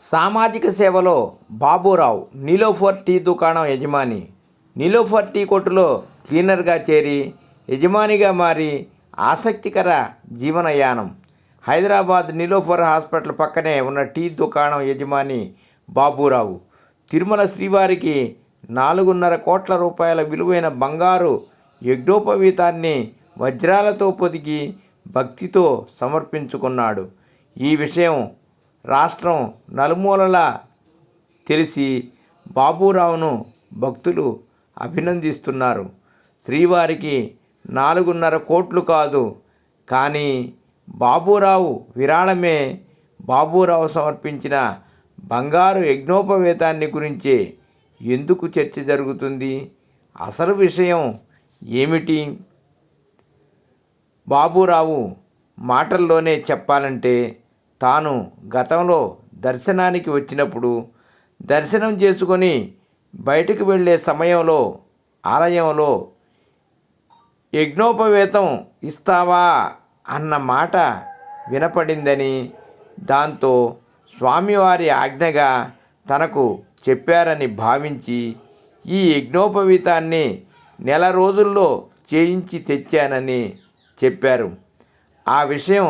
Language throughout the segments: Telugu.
సామాజిక సేవలో బాబురావు నీలోఫర్ టీ దుకాణం యజమాని. నీలోఫర్ టీ కొట్టులో క్లీనర్గా చేరి యజమానిగా మారి ఆసక్తికర జీవనయానం. హైదరాబాద్ నీలోఫర్ హాస్పిటల్ పక్కనే ఉన్న టీ దుకాణం యజమాని బాబురావు. తిరుమల శ్రీవారికి నాలుగున్నర కోట్ల రూపాయల విలువైన బంగారు యజ్ఞోపవీతాన్ని వజ్రాలతో పొదిగి భక్తితో సమర్పించుకున్నాడు. ఈ విషయం రాష్ట్రం నలుమూలలా తెలిసి బాబురావును భక్తులు అభినందిస్తున్నారు. శ్రీవారికి నాలుగున్నర కోట్లు కాదు. కానీ బాబురావు విరాళమే బాబురావు సమర్పించిన బంగారు యజ్ఞోపవేతాన్ని గురించి ఎందుకు చర్చ జరుగుతుంది? అసలు విషయం ఏమిటి? బాబురావు మాటల్లోనే చెప్పాలంటే తాను గతంలో దర్శనానికి వచ్చినప్పుడు దర్శనం చేసుకొని బయటకు వెళ్ళే సమయంలో ఆలయంలో యజ్ఞోపవేతం ఇస్తావా అన్న మాట వినపడిందని దాంతో స్వామివారి ఆజ్ఞగా తనకు చెప్పారని భావించి ఈ యజ్ఞోపవీతాన్ని నెల రోజుల్లో చేయించి తెచ్చానని చెప్పారు. ఆ విషయం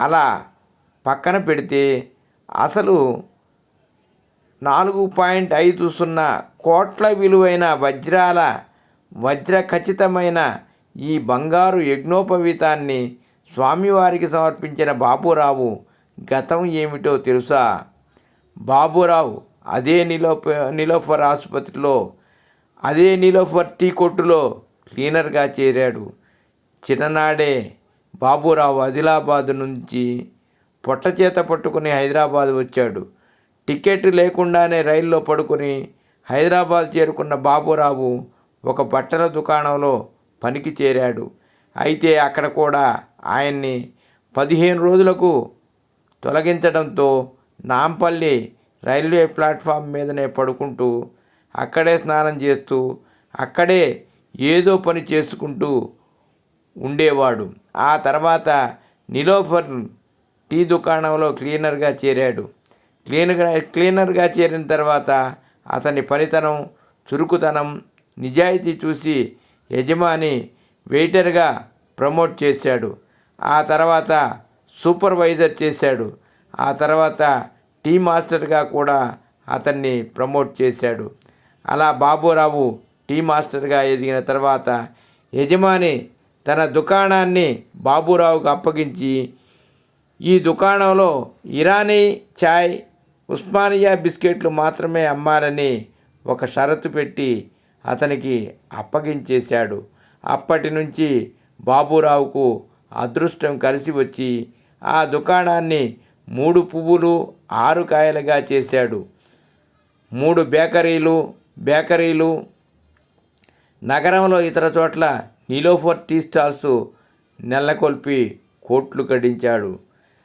అలా పక్కన పెడితే అసలు నాలుగు పాయింట్ ఐదు సున్నా కోట్ల విలువైన వజ్రాల వజ్ర ఖచ్చితమైన ఈ బంగారు యజ్ఞోపవీతాన్ని స్వామివారికి సమర్పించిన బాబురావు గతం ఏమిటో తెలుసా? బాబురావు అదే నిలోఫ నిలోఫర్ ఆసుపత్రిలో అదే నిలోఫర్ టీ కొట్టులో క్లీనర్గా చేరాడు. చిన్ననాడే బాబురావు ఆదిలాబాద్ నుంచి పొట్ట చేత పట్టుకుని హైదరాబాద్ వచ్చాడు. టికెట్ లేకుండానే రైల్లో పడుకొని హైదరాబాద్ చేరుకున్న బాబురావు ఒక బట్టల దుకాణంలో పనికి చేరాడు. అయితే అక్కడ కూడా ఆయన్ని పదిహేను రోజులకు తొలగించడంతో నాంపల్లి రైల్వే ప్లాట్ఫామ్ మీదనే పడుకుంటూ అక్కడే స్నానం చేస్తూ అక్కడే ఏదో పని చేసుకుంటూ ఉండేవాడు. ఆ తర్వాత నిలోఫర్ టీ దుకాణంలో క్లీనర్గా చేరాడు. క్లీనర్గా క్లీనర్గా చేరిన తర్వాత అతని పనితనం చురుకుతనం నిజాయితీ చూసి యజమాని వెయిటర్గా ప్రమోట్ చేశాడు. ఆ తర్వాత సూపర్వైజర్ చేశాడు. ఆ తర్వాత టీ మాస్టర్గా కూడా అతన్ని ప్రమోట్ చేశాడు. అలా బాబురావు టీ మాస్టర్గా ఎదిగిన తర్వాత యజమాని తన దుకాణాన్ని బాబురావుకు అప్పగించి ఈ దుకాణంలో ఇరానీ చాయ్ ఉస్మానియా బిస్కెట్లు మాత్రమే అమ్మాలని ఒక షరతు పెట్టి అతనికి అప్పగించేశాడు. అప్పటి నుంచి బాబురావుకు అదృష్టం కలిసి వచ్చి ఆ దుకాణాన్ని మూడు పువ్వులు ఆరు కాయలుగా చేశాడు. మూడు బేకరీలు బేకరీలు నగరంలో ఇతర చోట్ల నిలోఫర్ టీ స్టాల్స్ నెలకొల్పి కోట్లు గడించాడు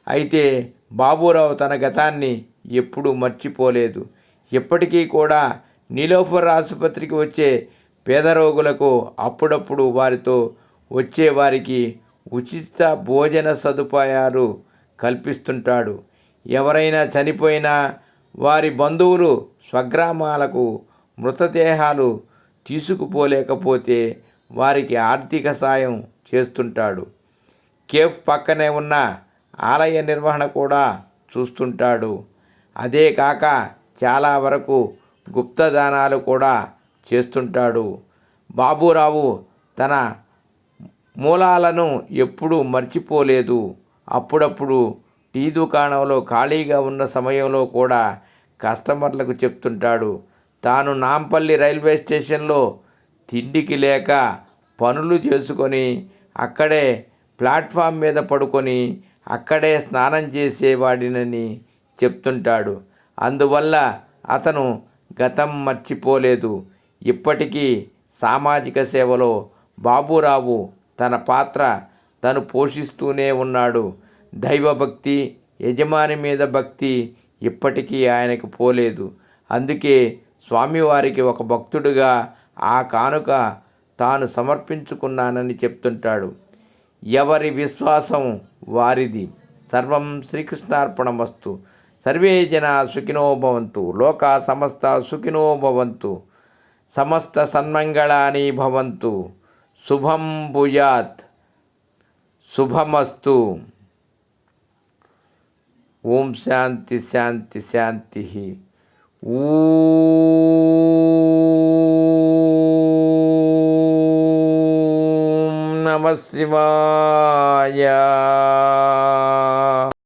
అయితే బాబురావు తన గతాన్ని ఎప్పుడూ మర్చిపోలేదు. ఇప్పటికీ కూడా నీలోఫర్ ఆసుపత్రికి వచ్చే పేద రోగులకు అప్పుడప్పుడు వారితో వచ్చే వారికి ఉచిత భోజన సదుపాయాలు కల్పిస్తుంటాడు. ఎవరైనా చనిపోయినా వారి బంధువులు స్వగ్రామాలకు మృతదేహాలు తీసుకుపోలేకపోతే వారికి ఆర్థిక సాయం చేస్తుంటాడు. కేఫ్ పక్కనే ఉన్న ఆలయ నిర్వహణ కూడా చూస్తుంటాడు. అదే కాక చాలా వరకు గుప్తదానాలు కూడా చేస్తుంటాడు. బాబురావు తన మూలాలను ఎప్పుడూ మర్చిపోలేదు. అప్పుడప్పుడు టీ దుకాణంలో ఖాళీగా ఉన్న సమయంలో కూడా కస్టమర్లకు చెప్తుంటాడు. తాను నాంపల్లి రైల్వే స్టేషన్లో తిండికి లేక పనులు చేసుకొని అక్కడే ప్లాట్ఫామ్ మీద పడుకొని అక్కడే స్నానం చేసేవాడినని చెప్తుంటాడు. అందువల్ల అతను గతం మర్చిపోలేదు. ఇప్పటికీ సామాజిక సేవలో బాబురావు తన పాత్ర తను పోషిస్తూనే ఉన్నాడు. దైవభక్తి యజమాని మీద భక్తి ఇప్పటికీ ఆయనకు పోలేదు. అందుకే స్వామివారికి ఒక భక్తుడిగా ఆ కానుక తాను సమర్పించుకున్నానని చెప్తుంటాడు. ఎవరి విశ్వాసం వారిది. సర్వం శ్రీకృష్ణార్పణమస్తు. సర్వే జన సుఖినో భవంతు. లోకా సమస్త సుఖినో భవంతు. సమస్త సన్మంగళాని భవంతు. శుభం భూయాత్. శుభమస్తు. ఓం శాంతి శాంతి శాంతి. ఊ నమ శివాయ